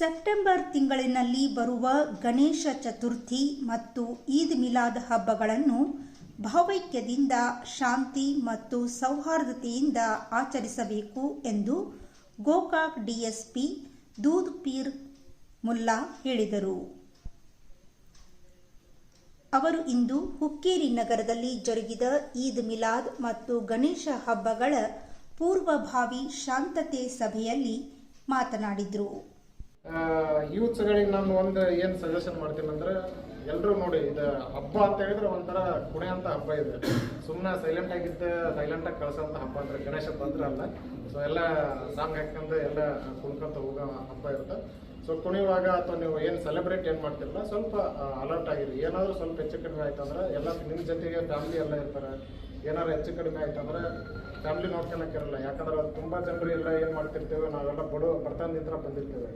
September ತಿಂಗಳಿನಲ್ಲಿ ಬರುವ ಗಣೇಶ ಚತುರ್ಥಿ ಮತ್ತು ಈದ್ ಮಿಲಾದ್ ಹಬ್ಬಗಳನ್ನು ಭಾವೈಕ್ಯದಿಂದ, ಶಾಂತಿ ಮತ್ತು ಸೌಹಾರ್ದತೆಯಿಂದ ಆಚರಿಸಬೇಕು ಎಂದು ಗೋಕಾಕ್ ಡಿಎಸ್ಪಿ ದೂದ್ ಪೀರ್ ಮುಲ್ಲಾ ಹೇಳಿದರು. ಅವರು ಇಂದು ಹುಕ್ಕೇರಿ ನಗರದಲ್ಲಿ ಜರುಗಿದ ಈದ್ ಮಿಲಾದ್ ಮತ್ತು ಗಣೇಶ ಹಬ್ಬಗಳ ಪೂರ್ವಭಾವಿ ಶಾಂತತೆ ಸಭೆಯಲ್ಲಿ ಮಾತನಾಡಿದರು. ಯೂತ್ಸ್ಗಳಿಗೆ ನಾನು ಒಂದು ಏನು ಸಜೆಷನ್ ಮಾಡ್ತೀನಿ ಅಂದ್ರೆ ಎಲ್ಲರೂ ನೋಡಿ, ಇದು ಹಬ್ಬ ಅಂತ ಹೇಳಿದ್ರೆ ಒಂಥರ ಅಂತ ಹಬ್ಬ ಇದೆ. ಸುಮ್ಮನೆ ಸೈಲೆಂಟ್ ಆಗಿದ್ದ ಸೈಲೆಂಟ್ ಆಗಿ ಕಳ್ಸೋಂಥ ಹಬ್ಬ ಅಂದ್ರೆ ಗಣೇಶ ಬಂದ್ರೆ ಅಲ್ಲ. ಸೊ ಎಲ್ಲ ಸಾಂಗ್ ಹಾಕ್ಕೊಂಡು ಎಲ್ಲ ಕುಣ್ಕೊಂತ ಹೋಗೋ ಹಬ್ಬ ಇರುತ್ತೆ. ಸೊ ಕುಣಿಯುವಾಗ ಅಥವಾ ನೀವು ಏನು ಸೆಲೆಬ್ರೇಟ್ ಏನು ಮಾಡ್ತಿರಲ್ಲ, ಸ್ವಲ್ಪ ಅಲರ್ಟ್ ಆಗಿರಿ. ಏನಾದರೂ ಸ್ವಲ್ಪ ಹೆಚ್ಚು ಕಡಿಮೆ ಆಯ್ತು ಅಂದ್ರೆ ಎಲ್ಲ ನಿಮ್ಮ ಜೊತೆಗೆ ಫ್ಯಾಮಿಲಿ ಎಲ್ಲ ಇರ್ತಾರೆ. ಏನಾದ್ರು ಹೆಚ್ಚು ಕಡಿಮೆ ಆಯ್ತು ಅಂದ್ರೆ ಫ್ಯಾಮಿಲಿ ನೋಡ್ಕೊಳಕ್ಕಿರಲ್ಲ ಯಾಕಂದ್ರೆ ತುಂಬ ಜನರು ಎಲ್ಲ ಏನು ಮಾಡ್ತಿರ್ತೇವೆ, ನಾವೆಲ್ಲ ಬಡ, ಬಡತನದಿಂದ ಬಂದಿರ್ತೇವೆ.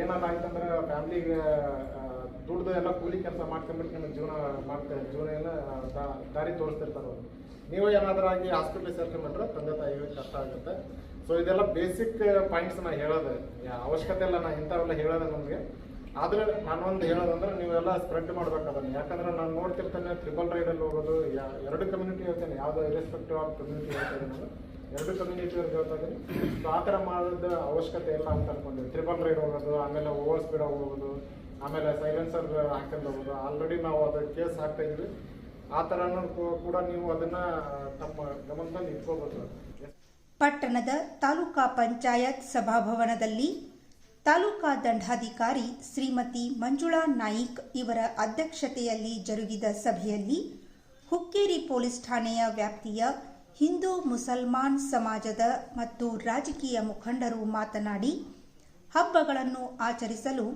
ಏನಾದ್ರು ಆಯ್ತಂದ್ರೆ ಫ್ಯಾಮ್ಲಿಗೆ ದುಡ್ದು ಎಲ್ಲ ಕೂಲಿ ಕೆಲಸ ಮಾಡ್ಕೊಂಡ್ಬಿಟ್ಟು ನಿಮಗೆ ಜೀವನ ಮಾಡ್ತಾರೆ ಜೀವನ ಎಲ್ಲ ದಾರಿ ತೋರಿಸ್ತಿರ್ತಾರೆ ಅವ್ರು. ನೀವು ಏನಾದ್ರೂ ಆಗಿ ಹಾಸ್ಪಿಟ್ಲಿಗೆ ಸೇರ್ಕೊಂಡ್ಬಿಟ್ರೆ ತಂದೆ ತಾಯಿಗೆ ಕಷ್ಟ ಆಗುತ್ತೆ. ಸೊ ಇದೆಲ್ಲ ಬೇಸಿಕ್ ಪಾಯಿಂಟ್ಸ್ ನಾ ಹೇಳೋದು. ಅವಶ್ಯಕತೆ ಇಲ್ಲ ನಾ ಇಂಥವೆಲ್ಲ ಹೇಳೋದು ನಮಗೆ. ಆದ್ರೆ ನಾನೊಂದು ಹೇಳೋದಂದ್ರೆ ನೀವೆಲ್ಲ ಸ್ಪ್ರೆಡ್ ಮಾಡ್ಬೇಕು ಅದನ್ನು. ಯಾಕಂದ್ರೆ ನಾನು ನೋಡ್ತಿರ್ತೇನೆ ಟ್ರಿಬಲ್ ರೈಡಲ್ಲಿ ಹೋಗೋದು ಎರಡು ಕಮ್ಯುನಿಟಿ ಹೇಳ್ತೇನೆ. ಯಾವ್ದು ಇರೆಸ್ಪೆಕ್ಟಿವ್ ಆಫ್ ಕಮ್ಯುನಿಟಿ ಹೇಳ್ತೇನೆ ನಾನು. ಎರಡು ಕಮ್ಯುನಿಟಿ ಅವ್ರಿಗೆ ಹೇಳ್ತಾ ಸೊ ಆ ಥರ ಮಾಡೋದ ಅವಶ್ಯಕತೆ ಇಲ್ಲ ಅಂತ ಅನ್ಕೊಂಡೆ ಟ್ರಿಬಲ್ ರೈಡ್ ಹೋಗೋದು ಆಮೇಲೆ ಓವರ್ ಸ್ಪೀಡ್ ಹೋಗೋದು, ಆಮೇಲೆ ಸೈಲೆನ್ಸರ್ ಹಾಕೊಂಡು ಹೋಗೋದು. ಆಲ್ರೆಡಿ ನಾವು ಅದು ಕೇಸ್ ಹಾಕ್ತಾ ಇದ್ವಿ ಆ ಥರನೂ ಕೂಡ ನೀವು ಅದನ್ನ ತಮ್ಮ ಗಮನದಲ್ಲಿ ಇಟ್ಕೋಬೇಕು ಪಟ್ಟಣದ ತಾಲೂಕಾ ಪಂಚಾಯತ್ ಸಭಾಭವನದಲ್ಲಿ ತಾಲೂಕಾ ದಂಡಾಧಿಕಾರಿ ಶ್ರೀಮತಿ ಮಂಜುಳಾ ನಾಯಿಕ್ ಇವರ ಅಧ್ಯಕ್ಷತೆಯಲ್ಲಿ ಜರುಗಿದ ಸಭೆಯಲ್ಲಿ ಹುಕ್ಕೇರಿ ಪೊಲೀಸ್ ಠಾಣೆಯ ವ್ಯಾಪ್ತಿಯ ಹಿಂದೂ ಮುಸಲ್ಮಾನ್ ಸಮಾಜದ ಮತ್ತು ರಾಜಕೀಯ ಮುಖಂಡರು ಮಾತನಾಡಿ, ಹಬ್ಬಗಳನ್ನು ಆಚರಿಸಲು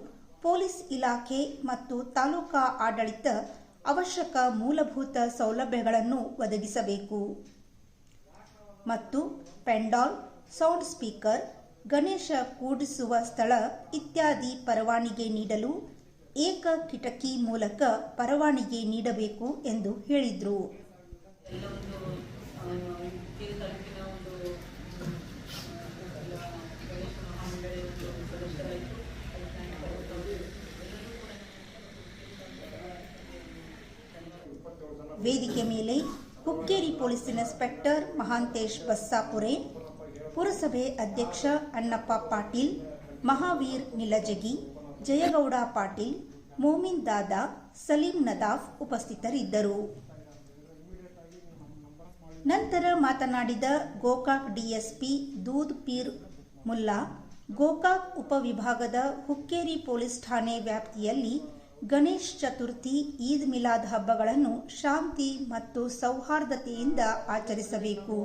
ಪೊಲೀಸ್ ಇಲಾಖೆ ಮತ್ತು ತಾಲೂಕಾ ಆಡಳಿತ ಅವಶ್ಯಕ ಮೂಲಭೂತ ಸೌಲಭ್ಯಗಳನ್ನು ಒದಗಿಸಬೇಕು. ಮತ್ತು ಪೆಂಡಾಲ್, ಸೌಂಡ್ ಸ್ಪೀಕರ್, ಗಣೇಶ ಕೂಡಿಸುವ ಸ್ಥಳ ಇತ್ಯಾದಿ ಪರವಾನಿಗೆ ನೀಡಲು ಏಕ ಕಿಟಕಿ ಮೂಲಕ ಪರವಾನಿಗೆ ನೀಡಬೇಕು ಎಂದು ಹೇಳಿದರು. ವೇದಿಕೆ ಮೇಲೆ ಹುಕ್ಕೇರಿ ಪೊಲೀಸ್ ಇನ್ಸ್ಪೆಕ್ಟರ್ ಮಹಾಂತೇಶ್ ಬಸ್ಸಾಪುರೆ, ಪುರಸಭೆ ಅಧ್ಯಕ್ಷ ಅಣ್ಣಪ್ಪ ಪಾಟೀಲ್, ಮಹಾವೀರ್ ನಿಲಜಗಿ, ಜಯಗೌಡ ಪಾಟೀಲ್, ಮೋಮಿನ್ ದಾದಾ, ಸಲೀಂ ನದಾಫ್ ಉಪಸ್ಥಿತರಿದ್ದರು. ನಂತರ ಮಾತನಾಡಿದ ಗೋಕಾಕ್ ಡಿಎಸ್ಪಿ ದೂದ್ ಪೀರ್ ಮುಲ್ಲಾ, ಗೋಕಾಕ್ ಉಪವಿಭಾಗದ ಹುಕ್ಕೇರಿ ಪೊಲೀಸ್ ಠಾಣೆ ವ್ಯಾಪ್ತಿಯಲ್ಲಿ ಗಣೇಶ್ ಚತುರ್ಥಿ, ಈದ್ ಮಿಲಾದ್ ಹಬ್ಬಗಳನ್ನು ಶಾಂತಿ ಮತ್ತು ಸೌಹಾರ್ದತೆಯಿಂದ ಆಚರಿಸಬೇಕು.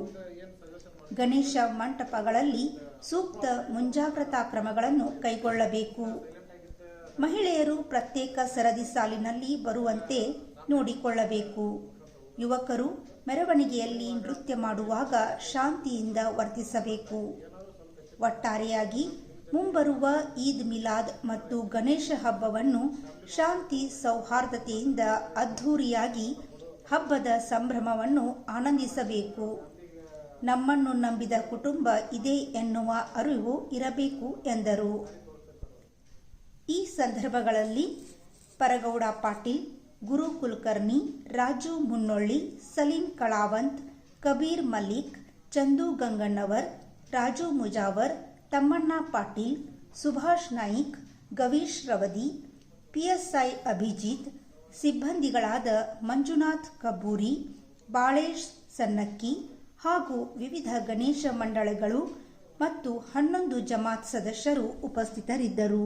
ಗಣೇಶ ಮಂಟಪಗಳಲ್ಲಿ ಸೂಕ್ತ ಮುಂಜಾಗ್ರತಾ ಕ್ರಮಗಳನ್ನು ಕೈಗೊಳ್ಳಬೇಕು. ಮಹಿಳೆಯರು ಪ್ರತ್ಯೇಕ ಸರದಿ ಸಾಲಿನಲ್ಲಿ ಬರುವಂತೆ ನೋಡಿಕೊಳ್ಳಬೇಕು. ಯುವಕರು ಮೆರವಣಿಗೆಯಲ್ಲಿ ನೃತ್ಯ ಮಾಡುವಾಗ ಶಾಂತಿಯಿಂದ ವರ್ತಿಸಬೇಕು. ಒಟ್ಟಾರೆಯಾಗಿ ಮುಂಬರುವ ಈದ್ ಮಿಲಾದ್ ಮತ್ತು ಗಣೇಶ ಹಬ್ಬವನ್ನು ಶಾಂತಿ ಸೌಹಾರ್ದತೆಯಿಂದ ಅದ್ಧೂರಿಯಾಗಿ ಹಬ್ಬದ ಸಂಭ್ರಮವನ್ನು ಆನಂದಿಸಬೇಕು. ನಮ್ಮನ್ನು ನಂಬಿದ ಕುಟುಂಬ ಇದೆ ಎನ್ನುವ ಅರಿವು ಇರಬೇಕು ಎಂದರು. ಈ ಸಂದರ್ಭಗಳಲ್ಲಿ ಪರಗೌಡ ಪಾಟೀಲ್ ಗುರು ಕುಲಕರ್ಣಿ, ರಾಜು ಮುನ್ನೊಳ್ಳಿ, ಸಲೀಂ ಕಳಾವಂತ್, ಕಬೀರ್ ಮಲ್ಲಿಕ್, ಚಂದು ಗಂಗಣ್ಣವರ್, ರಾಜು ಮುಜಾವರ್, ತಮ್ಮಣ್ಣ ಪಾಟೀಲ್, ಸುಭಾಷ್ ನಾಯಿಕ್, ಗವೀಶ್ ರವದಿ, ಪಿಎಸ್ಐ ಅಭಿಜಿತ್, ಸಿಬ್ಬಂದಿಗಳಾದ ಮಂಜುನಾಥ್ ಕಬ್ಬೂರಿ, ಬಾಳೇಶ್ ಸನ್ನಕ್ಕಿ ಹಾಗೂ ವಿವಿಧ ಗಣೇಶ ಮಂಡಳಗಳು ಮತ್ತು ಹನ್ನೊಂದು ಜಮಾತ್ ಸದಸ್ಯರು ಉಪಸ್ಥಿತರಿದ್ದರು.